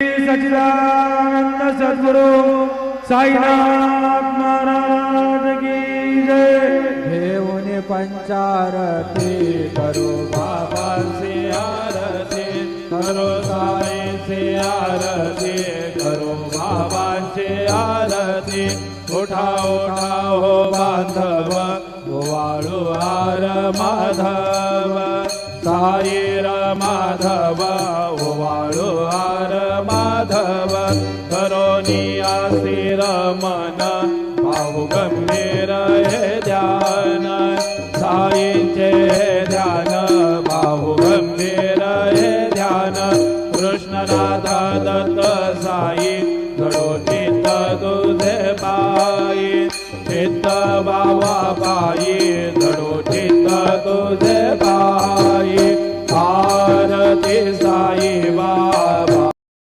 सच्चिदानंद सद्गुरु साईनाथ महाराज की जय। घेऊन पंचारती करू से आरती करो साईचे आरती करो बाबांचे आरती। उठा उठा हो बांधव वाळू हार माधव। साईर माधव वाळू हार धरोनि ीरामन भागम्भेरा जान सा ध्यान बाहु गम्भेरा हे ध्यान बाबा राधा दत्त चित्त तुझे चिता भारती साई बा